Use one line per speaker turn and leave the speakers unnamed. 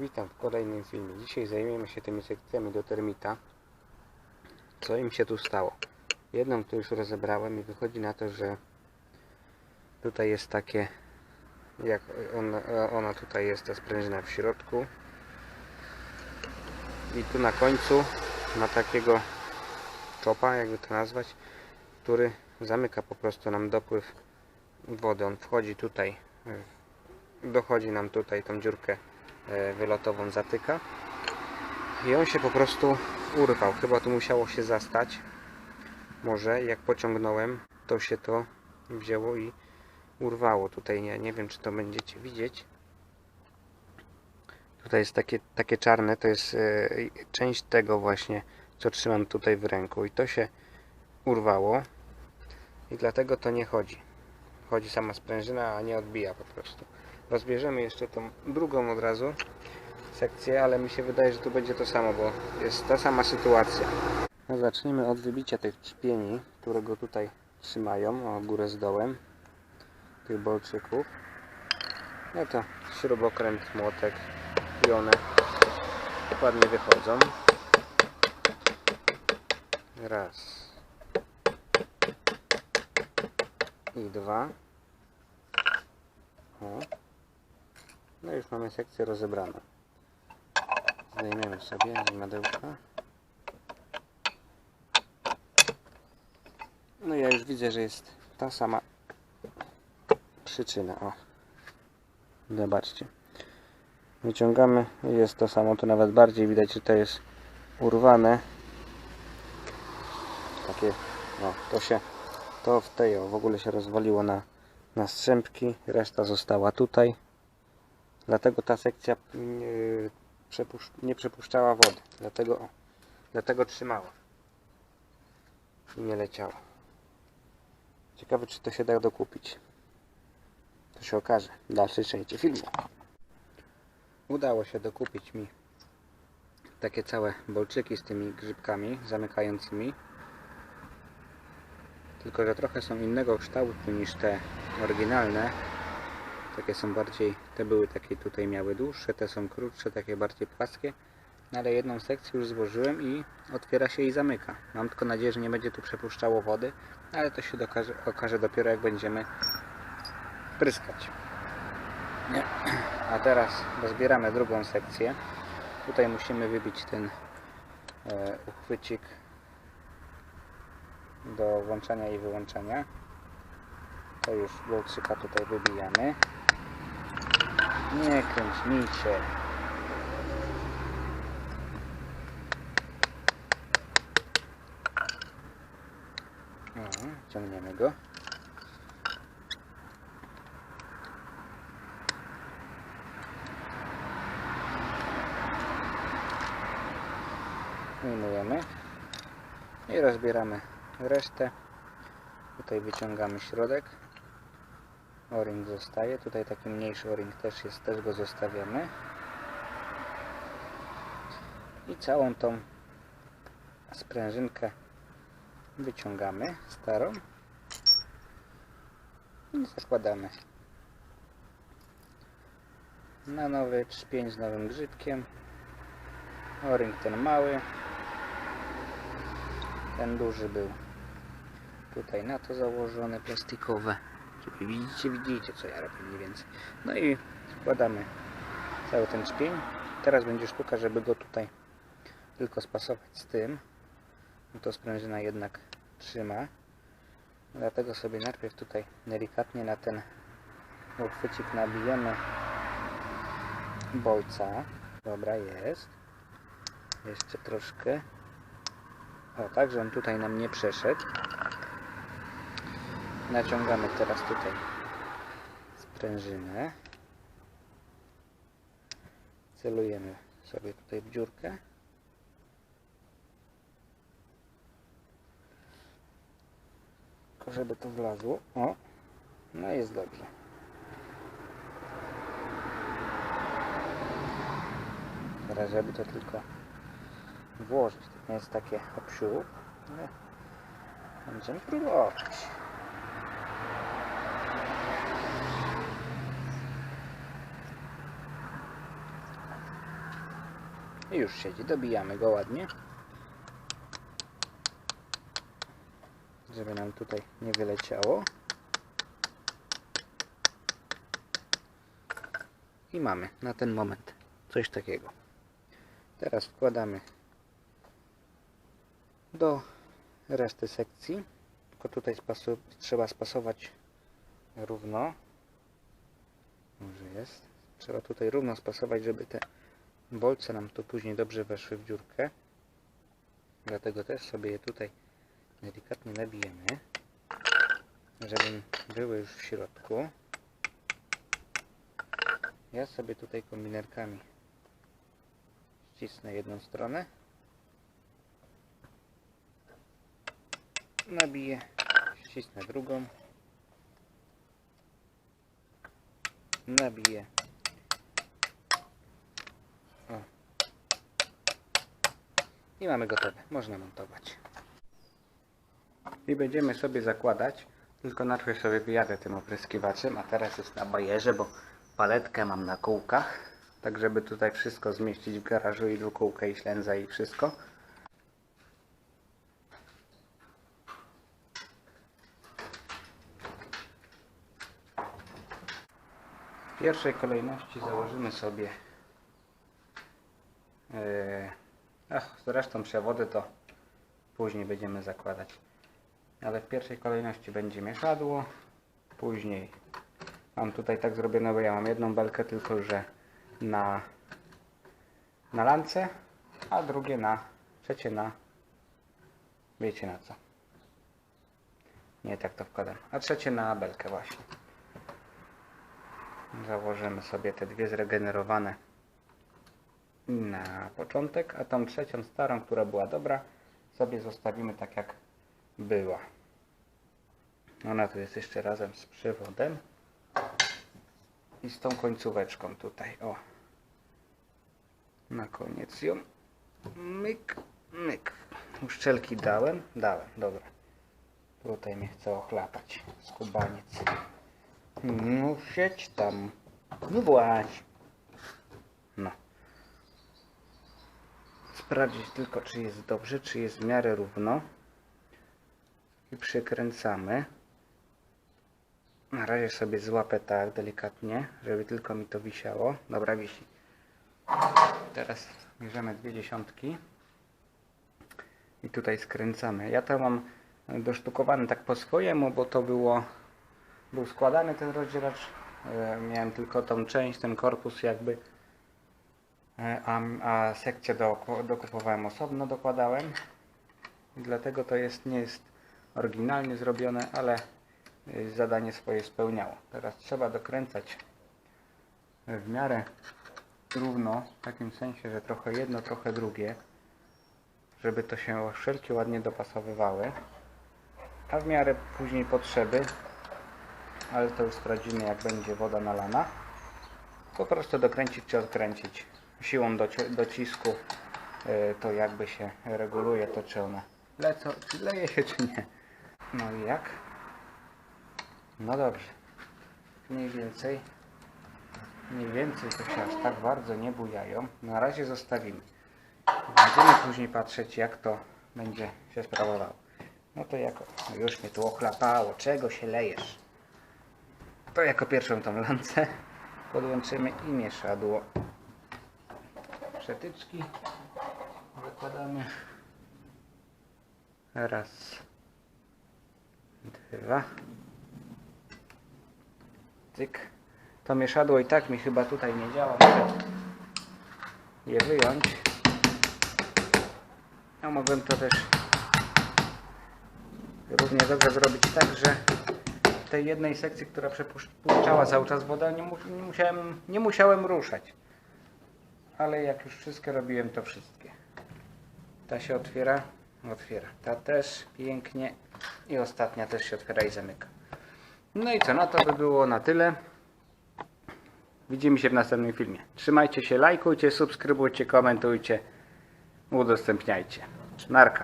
Witam w kolejnym filmie. Dzisiaj zajmiemy się tymi sekcjami do termita. Co im się tu stało? Jedną to już rozebrałem i wychodzi na to, że tutaj jest takie jak ona, ona tutaj jest ta sprężyna w środku i tu na końcu ma takiego czopa, jakby to nazwać, który zamyka po prostu nam dopływ wody. On wchodzi tutaj, dochodzi nam tutaj tą dziurkę wylotową zatyka i on się po prostu urwał. Chyba tu musiało się zastać. Może jak pociągnąłem, to się to wzięło i urwało. Tutaj nie, nie wiem, czy to będziecie widzieć. Tutaj jest takie, takie czarne, to jest e, część tego właśnie, co trzymam tutaj w ręku i to się urwało i dlatego to nie chodzi. Chodzi sama sprężyna, a nie odbija po prostu. Rozbierzemy jeszcze tą drugą od razu sekcję, ale mi się wydaje, że tu będzie to samo, bo jest ta sama sytuacja. No zacznijmy od wybicia tych czpieni, które go tutaj trzymają, o górę z dołem, tych bolczyków. No to śrubokręt, młotek i one ładnie wychodzą. Raz. I dwa. O. No już mamy sekcję rozebraną. Zdejmiemy sobie z madełka. No ja już widzę, że jest ta sama przyczyna. O. Zobaczcie. Wyciągamy jest to samo. Tu nawet bardziej widać, że to jest urwane. Takie, no to się, to w tej o, w ogóle się rozwaliło na, na strzępki. Reszta została tutaj. Dlatego ta sekcja nie, przepusz- nie przepuszczała wody. Dlatego, dlatego trzymała. I nie leciała. Ciekawe, czy to się da dokupić. To się okaże w dalszej części filmu. Udało się dokupić mi takie całe bolczyki z tymi grzybkami zamykającymi. Tylko, że trochę są innego kształtu niż te oryginalne. Takie są bardziej, te były takie tutaj miały dłuższe, te są krótsze, takie bardziej płaskie. No ale jedną sekcję już złożyłem i otwiera się i zamyka. Mam tylko nadzieję, że nie będzie tu przepuszczało wody, ale to się dokaże, okaże dopiero jak będziemy pryskać. Nie. A teraz rozbieramy drugą sekcję. Tutaj musimy wybić ten e, uchwycik do włączania i wyłączania. To już bolczyka tutaj wybijamy. Nie kręć mi się. O, ciągniemy go. Wyjmujemy i rozbieramy resztę. Tutaj wyciągamy środek. O-ring zostaje. Tutaj taki mniejszy o-ring też jest, też go zostawiamy. I całą tą sprężynkę wyciągamy, starą. I zakładamy na nowy trzpień z nowym grzybkiem. O-ring ten mały. Ten duży był tutaj na to założone, plastikowe. Widzicie, widzicie co ja robię mniej więcej. No i wkładamy cały ten czpień. Teraz będzie sztuka, żeby go tutaj tylko spasować z tym. No to sprężyna jednak trzyma. Dlatego sobie najpierw tutaj delikatnie na ten uchwycik nabijemy bolca. Dobra, jest. Jeszcze troszkę. O, tak, że on tutaj nam nie przeszedł. Naciągamy teraz tutaj sprężynę. Celujemy sobie tutaj w dziurkę. Tylko żeby to wlazło. O, no jest dobrze. Teraz żeby to tylko włożyć. To nie jest takie obsiu, będziemy próbować. I już siedzi. Dobijamy go ładnie. Żeby nam tutaj nie wyleciało. I mamy na ten moment coś takiego. Teraz wkładamy do reszty sekcji. Tylko tutaj spasu trzeba spasować równo. Może jest. Trzeba tutaj równo spasować, żeby te bolce nam tu później dobrze weszły w dziurkę. Dlatego też sobie je tutaj delikatnie nabijemy, żeby były już w środku. Ja sobie tutaj kombinerkami ścisnę jedną stronę. Nabiję, ścisnę drugą. Nabiję. O. I mamy gotowe. Można montować. I będziemy sobie zakładać. Tylko najpierw sobie wyjadę tym opryskiwaczem, a teraz jest na bajerze, bo paletkę mam na kółkach. Tak, żeby tutaj wszystko zmieścić w garażu i dwukółkę i ślędza i wszystko. W pierwszej kolejności założymy sobie yy, ach, zresztą przewody to później będziemy zakładać. Ale w pierwszej kolejności będzie mieszadło później mam tutaj tak zrobione, bo ja mam jedną belkę tylko, że na na lance a drugie na trzecie na wiecie na co. Nie tak to wkładam. A trzecie na belkę właśnie. Założymy sobie te dwie zregenerowane na początek, a tą trzecią starą, która była dobra, sobie zostawimy tak jak była. Ona tu jest jeszcze razem z przewodem i z tą końcóweczką tutaj, o. Na koniec ją myk, myk. Uszczelki dałem? Dałem, dobra. Tutaj mnie chce ochlapać skubaniec. No tam. No właśnie. No. Sprawdzić tylko, czy jest dobrze, czy jest w miarę równo. I przykręcamy. Na razie sobie złapę tak delikatnie, żeby tylko mi to wisiało. Dobra, wisi. Teraz bierzemy dwie dziesiątki. I tutaj skręcamy. Ja to mam dosztukowany tak po swojemu, bo to było był składany ten rozdzielacz. E, Miałem tylko tą część, ten korpus jakby, a, a sekcję do, dokupowałem osobno, dokładałem. Dlatego to jest, nie jest oryginalnie zrobione, ale e, zadanie swoje spełniało. Teraz trzeba dokręcać w miarę równo, w takim sensie, że trochę jedno, trochę drugie, żeby to się wszelkie ładnie dopasowywały, a w miarę później potrzeby ale to już sprawdzimy jak będzie woda nalana po prostu dokręcić czy odkręcić siłą doci- docisku y, to jakby się reguluje to czy ona lecą, czy leje się czy nie. No i jak? no dobrze. Mniej więcej mniej więcej to się aż tak bardzo nie bujają. Na razie zostawimy. Będziemy później patrzeć jak to będzie się sprawowało. No to jako już mnie tu ochlapało czego się lejesz? To jako pierwszą tą lancę podłączymy i mieszadło. Przetyczki zakładamy. Raz, dwa. Cyk. To mieszadło i tak mi chyba tutaj nie działa. Muszę je wyjąć. Ja mogłem to też równie dobrze zrobić tak, że tej jednej sekcji, która przepuszczała cały czas wodę, nie, mu, nie, musiałem, nie musiałem ruszać. Ale jak już wszystkie robiłem, to wszystkie. Ta się otwiera, otwiera. Ta też pięknie. I ostatnia też się otwiera i zamyka. No i co, no to by było na tyle. Widzimy się w następnym filmie. Trzymajcie się, lajkujcie, subskrybujcie, komentujcie, udostępniajcie. Narka.